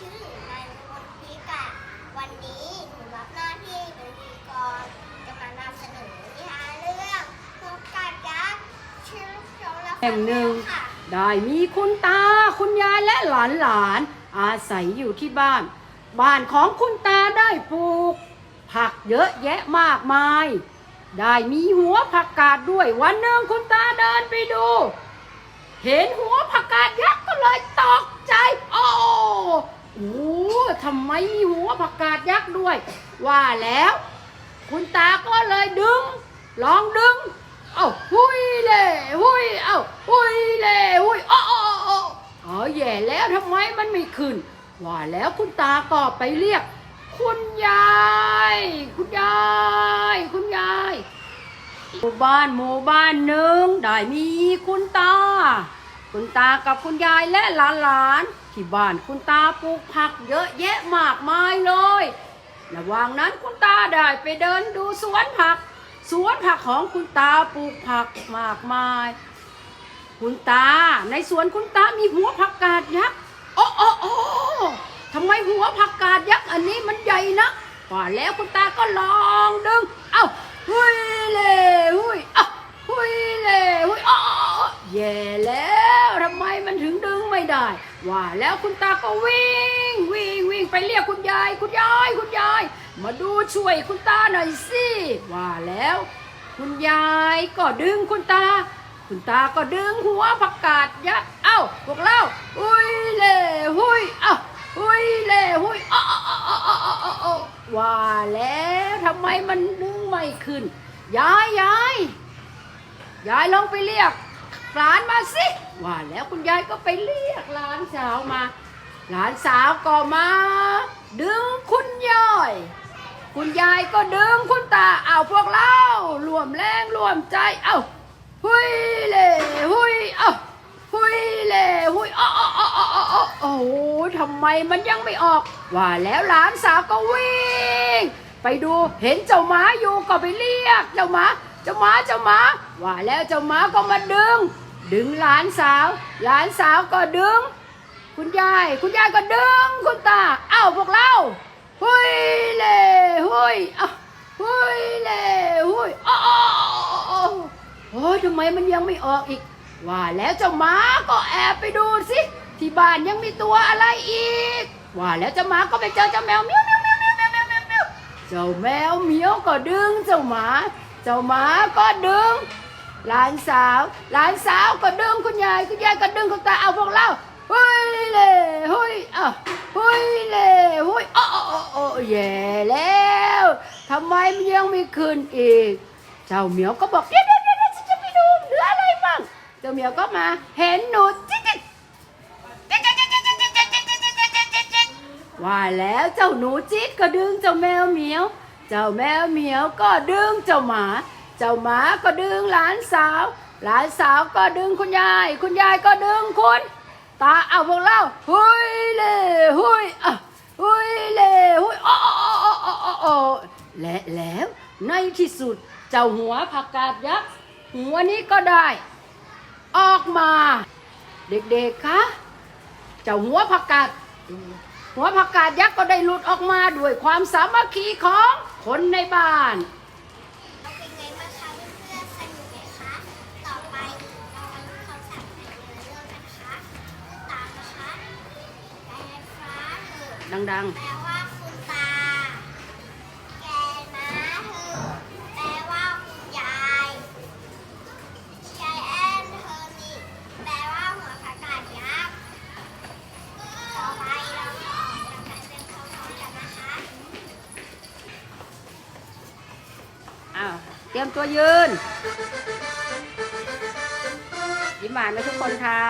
ชื่อนายรุนพิกัะวันนี้หนูรับหน้าที่เป็นพิธีกรจะมานำเสนอนิทานเรื่องนกกายักษ์ชื่อลูกจรและแห่งหนึ่งได้มีคุณตาคุณยายและหลานหลานๆอาศัยอยู่ที่บ้าน บ้านของคุณตาได้ปลูก ผักเยอะแยะมากมาย ได้มีหัวผักกาดด้วยวันหนึ่งคุณตาเดินไปดู เห็นหัวผักกาดยักษ์ก็เลยตกใจ โอ้ โหทำไมมีหัวผักกาดยักษ์ด้วย ว่าแล้ว คุณตาก็เลยดึง ลองดึง เอ้าหุยเล่หุยเอ้าหุยเล่หุยอ้ออ้ออ้ออ๋อแย่แล้วทำไมมันไม่ขึ้น ว่าแล้วคุณตาก็ไปเรียก คุณยาย คุณยาย คุณยายหมู่บ้านหมู่บ้านหนึ่งได้มีคุณตา คุณตากับคุณยายและหลานๆที่บ้านคุณตาปลูกผักเยอะแยะมากมายเลยระหว่างนั้นคุณตาได้ไปเดินดูสวนผัก สวนผักของคุณตาปลูกผักมากมาย คุณตาในสวนคุณตามีหัวผักกาดยักษ์โอ้โอ้โอ้ทำไมหัวผักกาดยักษ์อันนี้มันใหญ่นะว่าแล้วคุณตาก็ลองดึง เอ้าหุยเล่หุยเอ้าหุยเล่หุยอ้ออ้ออ้อแย่แล้วทำไมมันถึงดึง ไม่ได้ ว่าแล้วคุณตาก็วิ่ง วิ่งวิ่งไปเรียกคุณยาย คุณยายคุณยาย มาดูช่วยคุณตาหน่อยสิว่าแล้ว คุณยายก็ดึงคุณตา คุณตาก็ดึงหัวผักกาดยักษ์เอ้าพวกเราหุยเล่หุยเอ้าหุยเล่หุยอ้ออ้ออ้ออ้ออ้ออ้ออ้อว่าแล้วทำไมมันดึงไม่ขึ้นยายยายยายลองไปเรียก หลานมาสิว่าแล้วคุณยายก็ไปเรียกหลานสาวมา หลานสาวก็มา ดึงคุณยายคุณยายก็ดึงคุณตาเอาพวกเรารวมแรงรวมใจเอาหุยเล่หุยเอาหุยเล่หุยอ้ออ้ออ้ออ้ออ้ออ้โอ้โหทำไมมันยังไม่ออก ว่าแล้วหลานสาวก็วิ่ง ไปดูเห็นเจ้าหมาอยู่ก็ไปเรียกเจ้าหมา เจ้าหมาเจ้าหมาว่าแล้วเจ้าหมาก็มาดึง ดึงหลานสาว หลานสาวก็ดึง คุณยาย คุณยายก็ดึงคุณตาเอ้าพวกเราหุยเล่หุยหุยเล่หุยโอ้โอโอ้ยทำไมมันยังไม่ออกอีก ว่าแล้วเจ้าหมาก็แอบไปดูสิที่บ้านยังมีตัวอะไรอีก ว่าแล้วเจ้าหมาก็ไปเจอเจ้าแมวเมียวเมียวเมียวเมียวเมียวเมียวเจ้าแมวเมียวก็ดึงเจ้าหมา เจ้าหมาก็ดึง หลานสาว หลานสาวก็ดึงคุณยายคุณยายก็ดึงคุณตาเอาพวกเราฮุยเล่ฮุยอ่ะฮุยเล่ฮุยโอ้โอ้โอ้แย่แล้วทำไมมันยังไม่คืนอีก เจ้าเหมียวก็บอกเดี๋ยวเดี๋ยวเดี๋ยวฉันจะไปดูเหลืออะไรบ้างเจ้าเหมียวก็มา เห็นหนูจิ๊กจิ๊กว่าแล้วเจ้าหนูจิ๊กก็ดึงเจ้าแมวเหมียว เจ้าแมวเหมียวก็ดึงเจ้าหมา เจ้าหมาก็ดึงหลานสาว หลานสาวก็ดึงคุณยาย คุณยายก็ดึงคุณตาเอาพวกเราหุยเล่หุยอะหุยเล่หุยอ้ออ้ออ้ออ้ออ้ออ้อและแล้วในที่สุดเจ้าหัวผักกาดยักษ์หัวนี้ก็ได้ ออกมา เด็กๆคะเจ้าหัวผักกาดหัวผักกาดยักษ์ก็ได้หลุดออกมาด้วยความสามัคคีของ คนในบ้านเป็นไงบ้างคะเพื่อนๆสนุกไหมคะ ต่อไปเรามาดูคำศัพท์ในเรื่องกันนะคะตามนะคะแกนฟ้าเหอะดังแปล รียมตัวยืนยิ้มหวานนะทุกคนค่ะ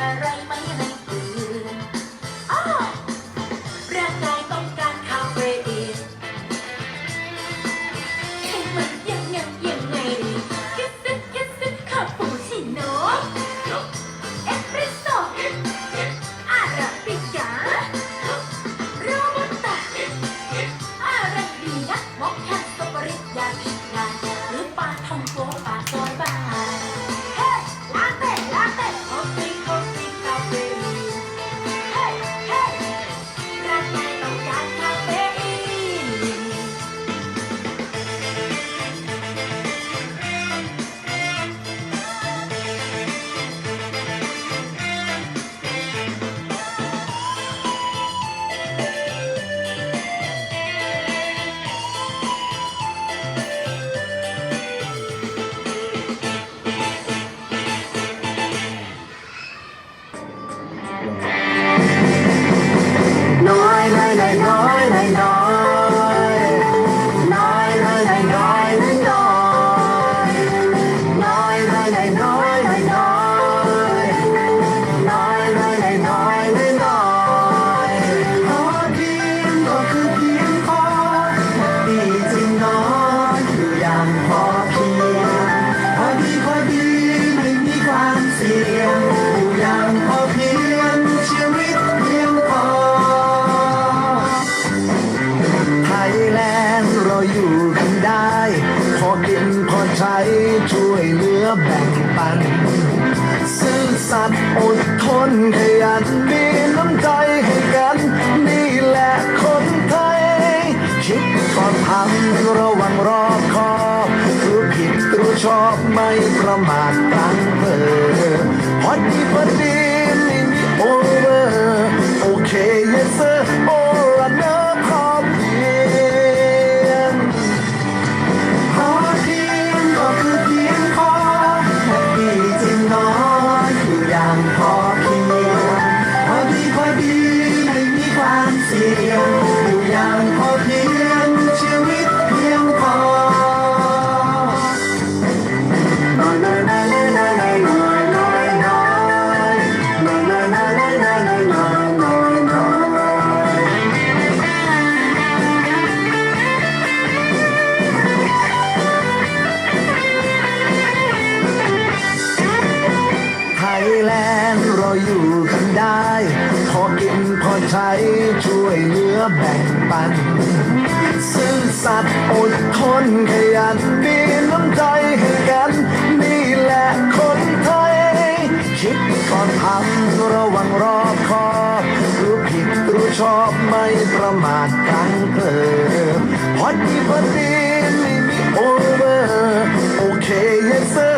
อะไร นขยันมีน้ำใจให้กัน นี่แหละคนไทย คิดก่อนทำระวังรอบคอบรู้ผิดรู้ชอบไม่ประมาทตั้งเบอร์ฮอตดีพอดีไม่มีโอเวอร์ โอเค yes sir or another call down. อกินพอใช้ช่วยเหลือแบ่งปันซื่อสัตย์อดทนขยันมีน้ำใจให้กัน นี่แหละคนไทย คิดก่อนทำระวังรอบคอบรู้ผิดรู้ชอบไม่ประมาทกลังเกินพอดีพอดีไม่มีโอเวอร์ โอเค yes sir